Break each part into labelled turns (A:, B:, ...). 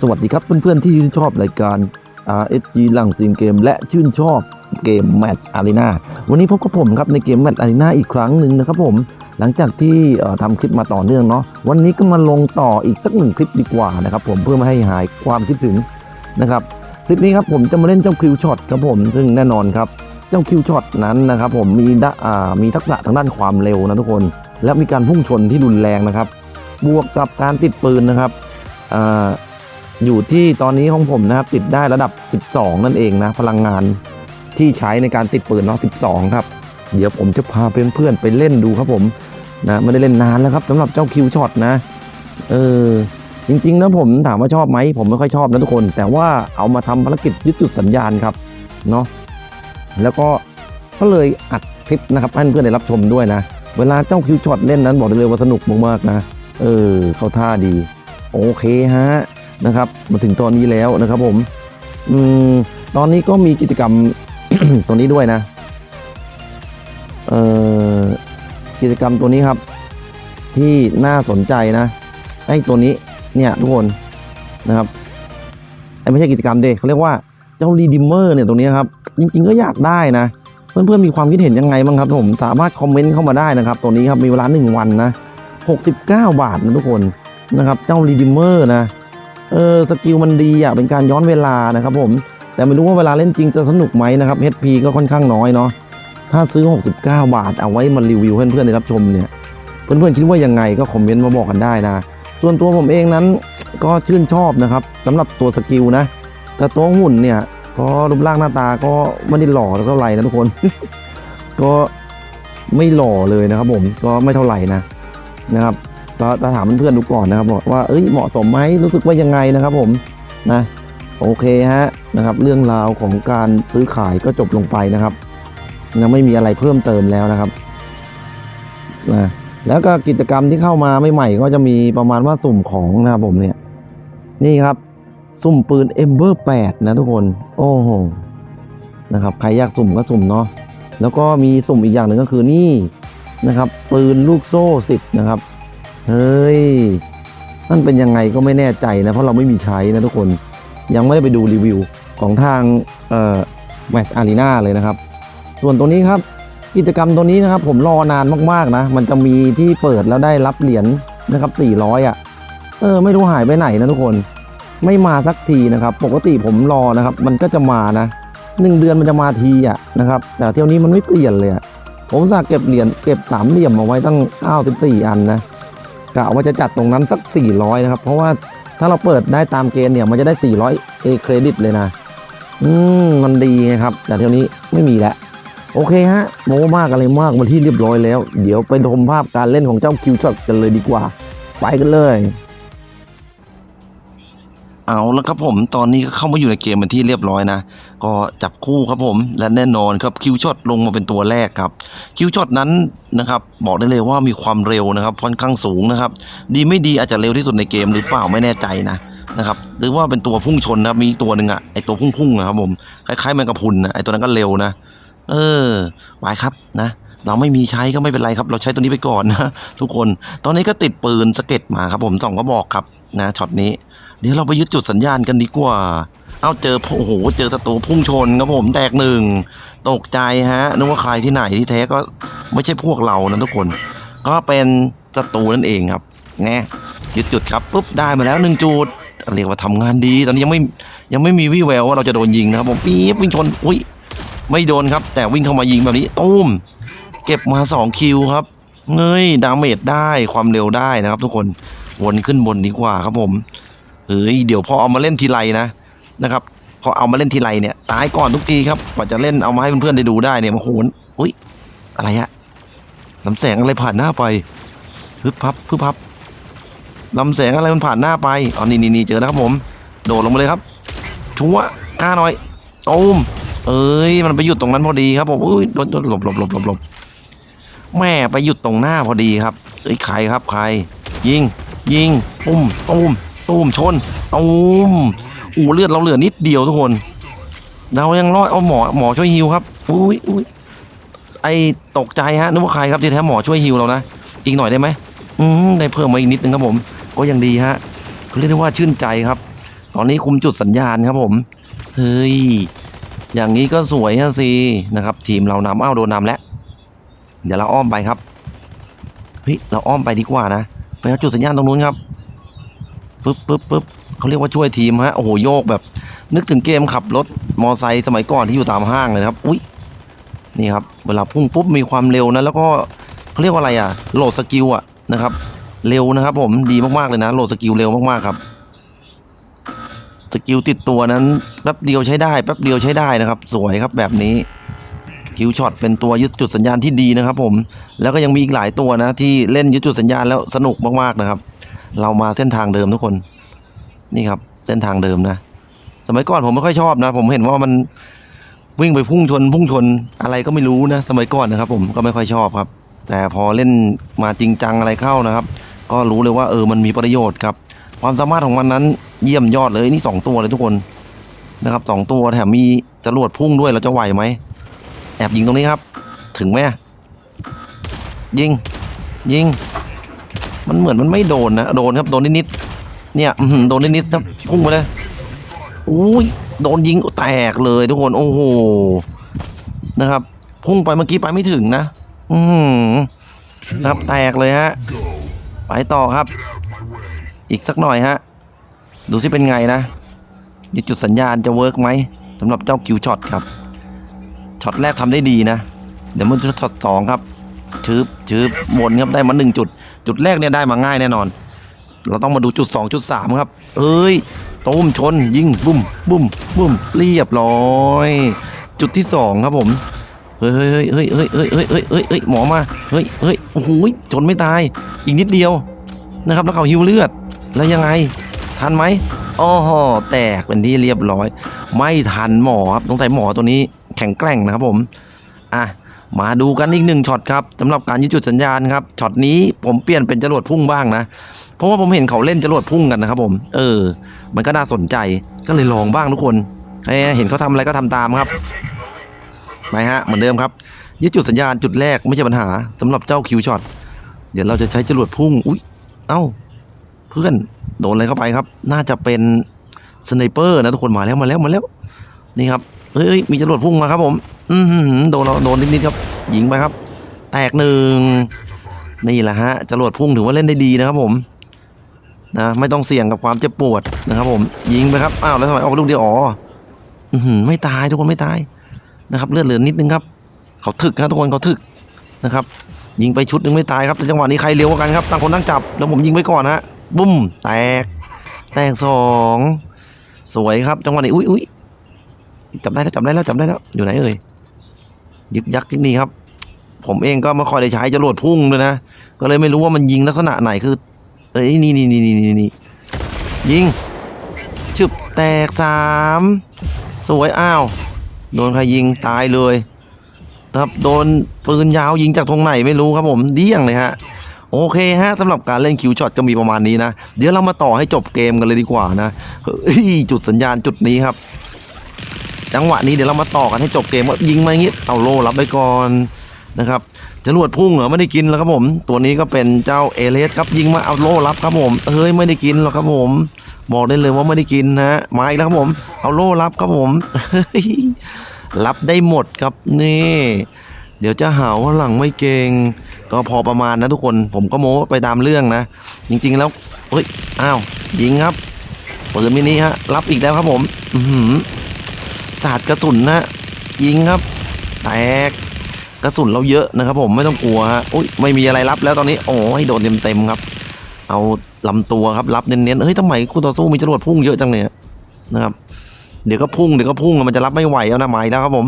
A: สวัสดีครับเพื่อนๆที่ชื่นชอบรายการ RSG หลังซีมเกม และชื่นชอบเกมแมตช์อารีนาวันนี้พบกับผมครับในเกมแมตช์อารีนาอีกครั้งหนึ่งนะครับผมหลังจากที่เอ่อทำคลิปมาต่อเนื่องเนาะวันนี้ก็มาลงต่ออีกสักหนึ่งคลิปดีกว่านะครับผมเพื่อไม่ให้หายความคิดถึงนะครับคลิปนี้ครับผมจะมาเล่นเจ้าคิวช็อตครับผมซึ่งแน่นอนครับเจ้าคิวช็อตนั้นนะครับผมมีดะมีทักษะทางด้านความเร็วนะทุกคน และมีการพุ่งชนที่รุนแรงนะครับ บวกกับการติดปืนนะครับ อยู่ที่ตอนนี้ของผมนะครับติดได้ระดับ 12 นั่นเองนะ พลังงานที่ใช้ในการติดปืนเนาะ12 ครับ เดี๋ยวผมจะพาเพื่อนๆไปเล่นดูครับผมนะไม่ได้เล่นนานแล้วครับสำหรับเจ้าคิวช็อตนะเออจริงๆนะผมถามว่าชอบไหมผมไม่ค่อยชอบนะทุกคน แต่ว่าเอามาทำภารกิจยึดจุดสัญญาณครับเนาะแล้วก็ก็เลยอัดคลิปนะครับให้เพื่อนๆได้รับชมด้วยนะ เวลาเจ้าคิวช็อตเล่นนั้นบอกได้เลยว่าสนุกมากๆนะ เออเข้าท่าดี โอเคฮะ นะครับ มาถึงตอนนี้แล้วนะครับ ผม อืมตอนนี้ก็มีกิจกรรมตัวนี้ด้วยนะ เอ่อกิจกรรมตัวนี้ครับ ที่น่าสนใจนะไอ้ตัวนี้เนี่ยทุกคนนะครับไอ้ไม่ใช่กิจกรรมเด็เขาเรียกว่าเจ้ารีดิมเมอร์เนี่ยตัวนี้ครับ จริง ๆ ก็อยากได้นะ เพื่อนๆมีความคิดเห็นยังไงบ้างครับผมสามารถคอมเมนต์เข้ามาได้นะครับ ตัวนี้ครับมีเวลา 1 วันนะ 69 บาทนะทุกคนนะครับ เจ้ารีดิมเมอร์นะ เออสกิลมันดีอะเป็นการย้อนเวลานะครับผมแต่ไม่รู้ว่าเวลาเล่นจริงจะสนุกไหมนะครับ HP ก็ค่อนข้างน้อยเนาะถ้าซื้อ 69 บาทเอาไว้มารีวิวให้เพื่อนๆได้รับชมเนี่ย เพื่อนๆคิดว่ายังไงก็คอมเมนต์มาบอกกันได้นะ ส่วนตัวผมเองนั้นก็ชื่นชอบนะครับสำหรับตัวสกิลนะ แต่ตัวหุ่นเนี่ยก็รูปร่างหน้าตาก็ไม่ได้หล่อเท่าไหร่นะทุกคน ก็ไม่หล่อเลยนะครับผมก็ไม่เท่าไหร่นะนะครับ ก็จะถามเพื่อนๆดูก่อนนะครับบอกว่าเอ้ยเหมาะสมไหมรู้สึกว่ายังไงนะครับผมนะโอเคฮะนะครับ เรื่องราวของการซื้อขายก็จบลงไปนะครับยังไม่มีอะไรเพิ่มเติมแล้วนะครับนะแล้วก็กิจกรรมที่เข้ามาใหม่ๆก็จะมีประมาณว่าสุ่มของนะครับผมเนี่ย นี่ครับ สุ่มปืน Ember 8 นะทุกคน โอ้โหนะครับใครอยากสุ่มก็สุ่มเนาะแล้วก็มีสุ่มอีกอย่างหนึ่งก็คือนี่นะครับ ปืนลูกโซ่10นะครับ เฮ้ยนั่นเป็นยังไงก็ไม่แน่ใจนะ เพราะเราไม่มีใช้นะทุกคนยังไม่ได้ไปดูรีวิวของทางเอ่อแมชอารีนาเลยนะครับ ส่วนตัวนี้ครับ กิจกรรมตัวนี้นะครับ ผมรอนานมากๆนะ มันจะมีที่เปิดแล้วได้รับเหรียญนะครับ 400 อะ เออ ไม่รู้หายไปไหนนะทุกคน ไม่มาสักทีนะครับ ปกติผมรอนะครับ มันก็จะมานะหนึ่งเดือนมันจะมาทีอะนะครับ แต่เที่ยวนี้มันไม่เปลี่ยนเลยอะผมสากเก็บเหรียญเก็บสามเหลี่ยมเอาไว้ตั้ง94อันนะ กะว่าจะจัดตรงนั้นสัก 400 นะครับ เพราะว่าถ้าเราเปิดได้ตามเกณฑ์เนี่ย มันจะได้ 400 A เครดิตเลยนะ อืม มันดีไงครับ แต่เที่ยวนี้ไม่มีแล้ว โอเคฮะ โมมากอะไรมากมาที่เรียบร้อยแล้ว เดี๋ยวไปชมภาพการเล่นของเจ้าคิวช็อตกันเลยดีกว่า ไปกันเลย เอาแล้วครับผมตอนนี้ก็เข้ามาอยู่ในเกมเป็นที่เรียบร้อยนะ ก็จับคู่ครับผมและแน่นอนครับคิวช็อตลงมาเป็นตัวแรกครับคิวช็อตนั้นนะครับบอกได้เลยว่ามีความเร็วนะครับค่อนข้างสูงนะครับ ดีไม่ดีอาจจะเร็วที่สุดในเกมหรือเปล่าไม่แน่ใจนะนะครับหรือว่าเป็นตัวพุ่งชนนะครับมีตัวหนึ่งอะไอตัวพุ่งๆอะครับผมคล้ายๆแมงกะพุนนะไอตัวนั้นก็เร็วนะ เออไปครับนะเราไม่มีใช้ก็ไม่เป็นไรครับ เราใช้ตัวนี้ไปก่อนนะทุกคน ตอนนี้ก็ติดปืนสเก็ตมาครับผมสองก็บอกครับนะช็อตนี้ เดี๋ยวเราไปยึดจุดสัญญาณกันดีกว่า เอาเจอโอ้โหเจอศัตรูพุ่งชนครับผมแตกหนึ่งตกใจฮะนึกว่าใครที่ไหนที่แท้ก็ไม่ใช่พวกเรานะทุกคน ก็เป็นศัตรูนั่นเองครับแงยึดจุดครับปุ๊บได้มาแล้วหนึ่งจุดเรียกว่าทำงานดี ตอนนี้ยังไม่ยังไม่มีวี่แววว่าเราจะโดนยิงนะครับผมปี๊บวิ่งชนอุ้ยไม่โดนครับ แต่วิ่งเข้ามายิงแบบนี้ตุ้มเก็บมา2คิวครับเงยดาเมจได้ความเร็วได้นะครับ ทุกคนวนขึ้นบนดีกว่าครับผม ฮ้ยเดี๋ยวพอเอามาเล่นทีไรนะนะครับพอเอามาเล่นทีไรเนี่ยตายก่อนทุกทีครับกว่าจะเล่นเอามาให้เพื่อนๆได้ดูได้เนี่ยโอ้โหอุ้ยอะไรฮะลำแสงอะไรผ่านหน้าไปพึบพับพึบพับลำแสงอะไรมันผ่านหน้าไปอ๋อนี่นี่เจอแล้วครับผม โดดลงมาเลยครับ ชัวกล้าหน่อยตูมเอ้ยมันไปหยุดตรงนั้นพอดีครับผมอุ้ยโดนโดนหลบหลบหลบหลบหลบแม่ไปหยุดตรงหน้าพอดีครับเอ้ยใครครับใคร ยิงยิงตุ้มตุ้ม ตุ้มชนตุ้มอู้เลือดเราเหลือนิดเดียวทุกคน เรายังรอดเอาหมอหมอช่วยฮิวครับอุ้ยอุ้ยไอตกใจฮะนึกว่าใครครับที่แท้หมอช่วยฮิวเรานะอีกหน่อยได้ไหมอืมได้เพิ่มมาอีกนิดนึงครับผม ก็ยังดีฮะเขาเรียกได้ว่าชื่นใจครับ ตอนนี้คุมจุดสัญญาณครับผมเฮ้ยอย่างนี้ก็สวยนะสินะครับ ทีมเรานำเอ้าโดนนำแล้วเดี๋ยวเราอ้อมไปครับเฮ้ยเราอ้อมไปดีกว่านะไปเอาจุดสัญญาณตรงนู้นครับ ปึ๊บปึ๊บปึ๊บเขาเรียกว่าช่วยทีมฮะ โอ้โหโยกแบบ นึกถึงเกมขับรถมอไซค์สมัยก่อนที่อยู่ตามห้างเลยนะครับ อุ้ยนี่ครับ เวลาพุ่งปุ๊บมีความเร็วนะ แล้วก็เขาเรียกว่าอะไรอะ โหลดสกิลอะนะครับ เร็วนะครับ ผมดีมากๆเลยนะ โหลดสกิลเร็วมากๆครับ สกิลติดตัวนั้นแป๊บเดียวใช้ได้แป๊บเดียวใช้ได้นะครับ สวยครับแบบนี้คิวช็อตเป็นตัวยึดจุดสัญญาณที่ดีนะครับ ผม แล้วก็ยังมีอีกหลายตัวนะที่เล่นยึดจุดสัญญาณแล้วสนุกมากๆนะครับ เรามาเส้นทางเดิมทุกคน นี่ครับ เส้นทางเดิมนะ สมัยก่อนผมไม่ค่อยชอบนะ ผมเห็นว่ามันวิ่งไปพุ่งชน พุ่งชนอะไรก็ไม่รู้นะ สมัยก่อนนะครับ ผมก็ไม่ค่อยชอบครับ แต่พอเล่นมาจริงจังอะไรเข้านะครับ ก็รู้เลยว่าเออมันมีประโยชน์ครับ ความสามารถของมันนั้นเยี่ยมยอดเลยนี่สองตัวเลยทุกคนนะครับสองตัวแถมมีจรวดพุ่งด้วยเราจะไหวไหมแอบยิงตรงนี้ครับ ถึงไหมยิงยิง มันเหมือนมันไม่โดนนะ โดนครับ โดนนิดๆ เนี่ยโดนนิดๆครับพุ่งไปเลยอุ้ยโดนยิงแตกเลยทุกคน โอ้โห นะครับ พุ่งไปเมื่อกี้ไปไม่ถึงนะ อือหือนะครับแตกเลยฮะ ไปต่อครับ อีกสักหน่อยฮะ ดูสิเป็นไงนะยจุดสัญญาณจะเวิร์กไหมสำหรับเจ้าคิวช็อตครับ ช็อตแรกทำได้ดีนะ เดี๋ยวมันช็อตสองครับชืบชืบวนครับได้มาหนึ่งจุด จุดแรกเนี่ยได้มาง่ายแน่นอน เราต้องมาดูจุดสองจุดสามครับ เอ้ยตูมชนยิงบุ้มบุ้มบุ้มเรียบร้อย จุดที่สองครับผมเฮ้ยเฮ้ยเฮ้ยเฮ้ยเฮ้ยเฮ้ยเฮ้ยเฮ้ยเฮ้ยหมอมาเฮ้ยเฮ้ยโอ้โหชนไม่ตาย อีกนิดเดียวนะครับ แล้วเขาหิวเลือดแล้วยังไง ทันไหมอ้อหอแตกเป็นที่เรียบร้อย ไม่ทันหมอครับต้องใส่หมอตัวนี้แข็งแกร่งนะครับผม อะ มาดูกันอีกหนึ่งช็อตครับสำหรับการยึดจุดสัญญาณครับช็อตนี้ผมเปลี่ยนเป็นจรวดพุ่งบ้างนะเพราะว่าผมเห็นเขาเล่นจรวดพุ่งกันนะครับผม เออ มันก็น่าสนใจก็เลยลองบ้างทุกคนเอ้ยเห็นเขาทำอะไรก็ทำตามครับไปฮะเหมือนเดิมครับยึดจุดสัญญาณจุดแรกไม่ใช่ปัญหาสำหรับเจ้าคิวช็อตเดี๋ยวเราจะใช้จรวดพุ่งอุ๊ยเอ้า เพื่อนโดนอะไรเข้าไปครับ น่าจะเป็นสไนเปอร์นะทุกคนมาแล้วมาแล้วมาแล้วนี่ครับเฮ้ยมีจรวดพุ่งมาครับผม อือหือโดนเราโดนนิดๆครับ ยิงไปครับ แตกหนึ่งนี่แหละฮะจรวดพุ่งถือว่าเล่นได้ดีนะครับผมนะไม่ต้องเสี่ยงกับความเจ็บปวดนะครับ ผม ยิงไปครับอ้าวแล้วทำไมออกลูกเดียวอ๋ออือหือไม่ตายทุกคนไม่ตายนะครับ เลือดเหลือนิดนึงครับ เขาถึกนะทุกคนเขาถึกนะครับ ยิงไปชุดนึงไม่ตายครับแต่จังหวะนี้ใครเร็วกว่ากันครับต่างคนต่างจับ แล้วผมยิงไปก่อนฮะบุ้มแตก แตกสองสวยครับ จังหวะนี้อุ้ยอุ้ยจับได้แล้วจับได้แล้วจับได้แล้วอยู่ไหนเอ่ย ยึกยักนี่ครับ ผมเองก็ไม่ค่อยได้ใช้จรวดพุ่งเลยนะ ก็เลยไม่รู้ว่ามันยิงลักษณะไหนคือเอ้ยนี่นี่นี่นี่นี่นี่ยิงชึบแตกสามสวยอ้าว โดนใครยิงตายเลยครับโดนปืนยาวยิงจากตรงไหนไม่รู้ครับผมเดี้ยงเลยฮะโอเคฮะสำหรับการเล่นคิวช็อตก็มีประมาณนี้นะ เดี๋ยวเรามาต่อให้จบเกมกันเลยดีกว่านะเฮ้ยจุดสัญญาณจุดนี้ครับ จังหวะนี้เดี๋ยวเรามาต่อกันให้จบเกมว่ายิงมาอย่างงี้เอาโล่รับไปก่อนนะครับจรวดพุ่งเหรอไม่ได้กินแล้วครับผม ตัวนี้ก็เป็นเจ้าเอเลสครับยิงมาเอาโล่รับครับผมเฮ้ยไม่ได้กินหรอกครับผม บอกได้เลยว่าไม่ได้กินนะมาอีกแล้วครับผม เอาโล่รับครับผมรับได้หมดครับนี่ เดี๋ยวจะหาว่าหลังไม่เก่งก็พอประมาณนะทุกคนผมก็โม้ไปตามเรื่องนะ จริงๆแล้วเฮ้ยอ้าวยิงครับปืนมินิฮะรับอีกแล้วครับผม อื สาดกระสุนนะยิงครับ แตกกระสุนเราเยอะนะครับ ผมไม่ต้องกลัวฮะอุ้ยไม่มีอะไรรับแล้วตอนนี้ โอ้ยโดนเต็มๆครับ เอาลำตัวครับรับเน้นๆเฮ้ยทำไมคู่ต่อสู้มีจรวดพุ่งเยอะจังเนี่ยนะครับเดี๋ยวก็พุ่งเดี๋ยวก็พุ่งมันจะรับไม่ไหวเอานะไม้แล้วครับผม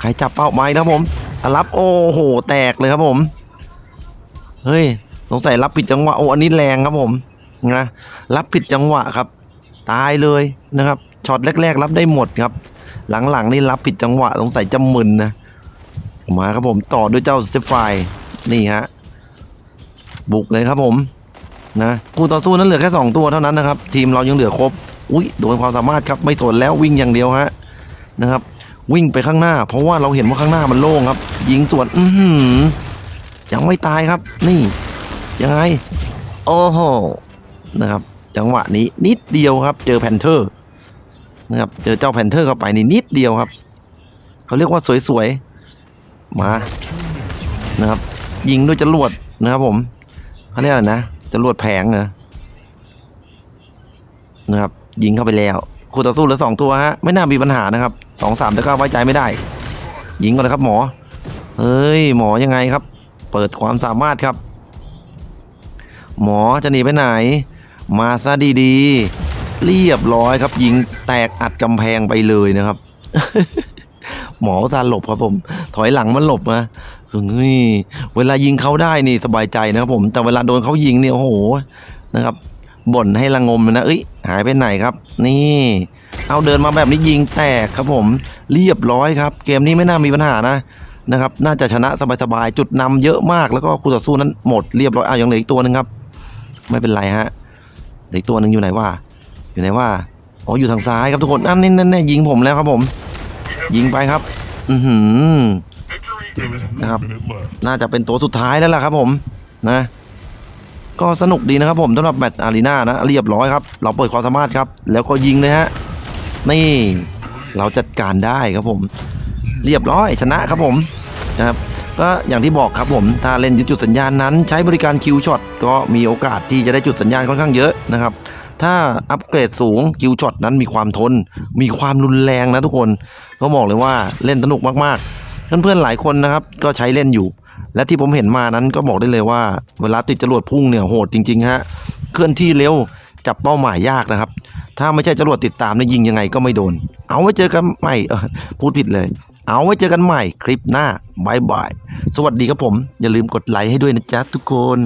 A: ใครจับเป้าไม้แล้วครับผมรับโอ้โหแตกเลยครับผม เฮ้ย สงสัยรับผิดจังหวะโอ้อันนี้แรงครับผมนะรับผิดจังหวะครับ ตายเลยนะครับช็อตแรก ๆ รับได้หมดครับ หลังๆนี่รับผิดจังหวะสงสัยจำมึนนะมาครับผมต่อด้วยเจ้าเซฟไฟนี่ฮะบุกเลยครับผมนะคู่ต่อสู้นั้นเหลือแค่สองตัวเท่านั้นนะครับ ทีมเรายังเหลือครบ อุ้ยโดนความสามารถครับไม่สนแล้ววิ่งอย่างเดียวฮะนะครับ วิ่งไปข้างหน้า เพราะว่าเราเห็นว่าข้างหน้ามันโล่งครับ ยิงสวนอืยังไม่ตายครับ นี่ ยังไง โอ้โหนะครับ จังหวะนี้นิดเดียวครับ เจอแพนเทอร์ นะครับ เจอเจ้าแพนเทอร์เข้าไปนี่นิดเดียวครับ เขาเรียกว่าสวยๆ มานะครับ ยิงด้วยจรวดนะครับผมเขาเรียกอะไรนะจรวดแผงเหรอนะครับ ยิงเข้าไปแล้วคู่ต่อสู้เหลือสองตัวฮะไม่น่ามีปัญหานะครับสองสามแต่ก็ไว้ใจไม่ได้ ยิงก่อนเลยครับหมอเฮ้ยหมอยังไงครับ เปิดความสามารถครับ หมอจะหนีไปไหน มาซะดีๆ เรียบร้อยครับ ยิงแตกอัดกำแพงไปเลยนะครับ หมอซาหลบครับผม ถอยหลังมันหลบนะเฮ้ยเวลายิงเขาได้นี่สบายใจนะครับผม แต่เวลาโดนเขายิงเนี่ยโอ้โหนะครับบ่นให้ระงมเลยนะเอ้ยหายไปไหนครับ นี่ เอาเดินมาแบบนี้ยิงแตกครับผม เรียบร้อยครับ เกมนี้ไม่น่ามีปัญหานะนะครับ น่าจะชนะสบายๆจุดนำเยอะมากแล้วก็คู่ต่อสู้นั้นหมดเรียบร้อยเอาวยังเหลืออีกตัวหนึ่งครับ ไม่เป็นไรฮะเหลืออีกตัวหนึ่งอยู่ไหนว่า อยู่ไหนว่าอ๋ออยู่ทางซ้ายครับทุกคนนั่นนี่นั่นนี่ยิงผมแล้วครับผม ยิงไปครับ อือหือนะครับ.น่าจะเป็นตัวสุดท้ายแล้วล่ะครับผมนะ ก็สนุกดีนะครับผมสำหรับแมตช์อารีนานะเรียบร้อยครับ เราเปิดความสามารถครับ แล้วก็ยิงเลยฮะนี่เราจัดการได้ครับผม เรียบร้อยชนะครับผมนะครับก็อย่างที่บอกครับผมถ้าเล่นจุดสัญญาณนั้น ใช้บริการคิวช็อตก็มีโอกาสที่จะได้จุดสัญญาณค่อนข้างเยอะนะครับ ถ้าอัปเกรดสูงคิวช็อตนั้นมีความทน มีความรุนแรงนะทุกคน ก็บอกเลยว่าเล่นสนุกมากๆ เพื่อนๆหลายคนนะครับก็ใช้เล่นอยู่ และที่ผมเห็นมานั้นก็บอกได้เลยว่า เวลาติดจรวดพุ่งเนี่ยโหดจริงๆฮะเคลื่อนที่เร็วจับเป้าหมายยากนะครับ ถ้าไม่ใช่จรวดติดตามเนี่ยยิงยังไงก็ไม่โดน เอาไว้เจอกันใหม่เออพูดผิดเลย เอาไว้เจอกันใหม่คลิปหน้าบายบาย สวัสดีครับผม อย่าลืมกดไลค์ให้ด้วยนะจ๊ะทุกคน